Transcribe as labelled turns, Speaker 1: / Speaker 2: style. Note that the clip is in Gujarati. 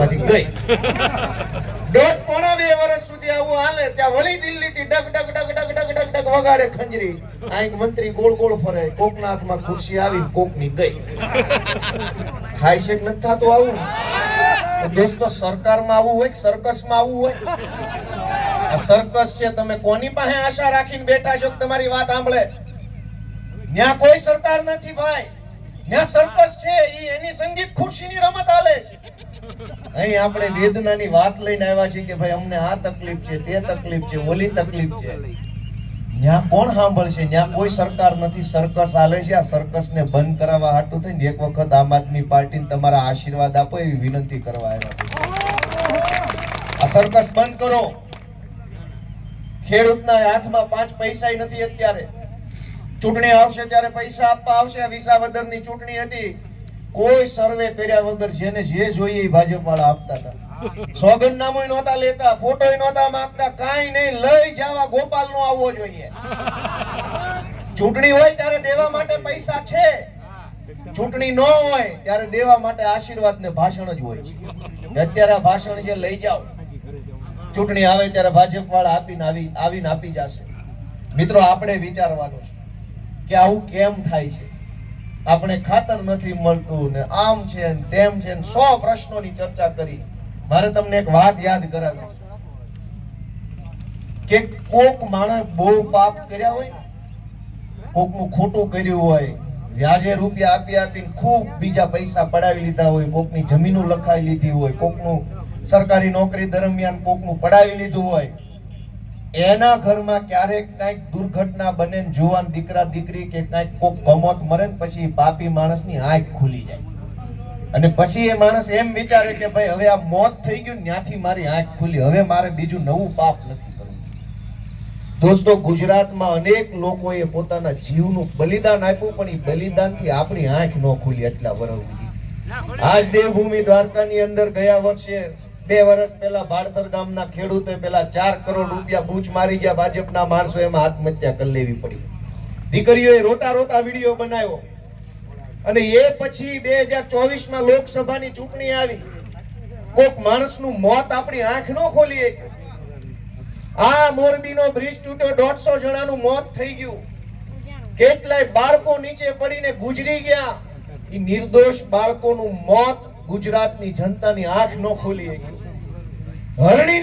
Speaker 1: ગઈ. છે સર્કસ છે, તમે કોની પાસે આશા રાખીને બેઠા છો તમારી વાત સાંભળે? ત્યાં કોઈ સરકાર નથી, ભાઈ. ત્યાં સર્કસ છે એ એની સંગીત ખુરશીની રમત હાલે છે. અહીં આપણે વેદનાની વાત લઈને આવ્યા છીએ કે ભાઈ અમને આ તકલીફ છે, તે તકલીફ છે, ઓલી તકલીફ છે. ત્યાં કોણ સાંભળશે? ત્યાં કોઈ સરકાર નથી. સર્કસ હાલે છે. આ સર્કસને બંધ કરાવવા હાટું થઈને એક વખત આમ આદમી પાર્ટીને તમારા આશીર્વાદ આપો એવી વિનંતી કરવા આવ્યા આ સર્કસ બંધ કરો. ખેડૂતના હાથમાં પાંચ પૈસા નથી અત્યારે. ચૂંટણી આવશે ત્યારે પૈસા આપવા આવશે. વિસાવદરની ચૂંટણી હતી. કોઈ સર્વે કર્યા વગર જેને જે જોઈએ એ ભાજપ વાળા આપતા હતા. સોગંદનામું નહોતા લેતા, ફોટોય નહોતા માંગતા કાંઈ નહીં. લઈ જવા ગોપાલ નો આવવો જોઈએ. ચૂંટણી હોય ત્યારે દેવા માટે પૈસા છે. ચૂંટણી ન હોય ત્યારે દેવા માટે આશીર્વાદ ને ભાષણ જ હોય છે. અત્યારે ભાષણ છે, લઈ જાઓ. ચૂંટણી આવે ત્યારે ભાજપ વાળા આપીને આવી, આવીને આપી જશે. મિત્રો, આપણે વિચારવાનું છે કે આવું કેમ થાય છે? આપણે ખાતર નથી મળતું ને આમ છે ને તેમ છે ને સો પ્રશ્નોની ચર્ચા કરી. મારે તમને એક વાત યાદ કરાવી. કે કોક માણસ બહુ પાપ કર્યા હોય કોકનું ખોટું કર્યું હોય વ્યાજે રૂપિયા આપી આપીને ખૂબ બીજા પૈસા પડાવી લીધા હોય, કોકની જમીનો લખાવી લીધી હોય, કોકનું સરકારી નોકરી દરમિયાન કોકનું પડાવી લીધું હોય એના ઘરમાં ક્યારેક કાંઈક દુર્ઘટના બને ને જુવાન દીકરા, દીકરી કે કાંઈક કોક કમોત મરે ને પછી પાપી માણસની આંખ ખુલી જાય. અને પછી એ માણસ એમ વિચારે કે ભાઈ, હવે આ મોત થઈ ગયું ત્યાંથી મારી આંખ ખુલી. હવે મારે બીજું નવું પાપ નથી કરવું. દોસ્તો, ગુજરાતમાં અનેક લોકોએ પોતાના જીવનું બલિદાન આપ્યું, પણ એ બલિદાનથી આપણી આંખ ન ખુલી એટલા વર્ષ આજ દેવભૂમિ દ્વારકાની અંદર ગયા વર્ષે બે વર્ષ પહેલા ભાડતર ગામના ખેડૂતે પેલા ચાર કરોડ રૂપિયા બૂચ મારી ગયા. ભાજપના માણસો એમાં આત્મહત્યા કરી લેવી પડી. દીકરીઓએ રોતા રોતા વીડિયો બનાવ્યો. અને એ પછી બે હજાર લોકસભાની ચૂંટણી આવી. કોક માણસનું મોત આપણી આંખ નો ખોલી આ મોરબીનો બ્રિજ તૂટ્યો, દોઢસો જણાનું મોત થઈ ગયું. કેટલાય બાળકો નીચે પડીને ગુજરી ગયા. એ નિર્દોષ બાળકોનું મોત ગુજરાતની જનતાની આંખ ન ખોલી હરણી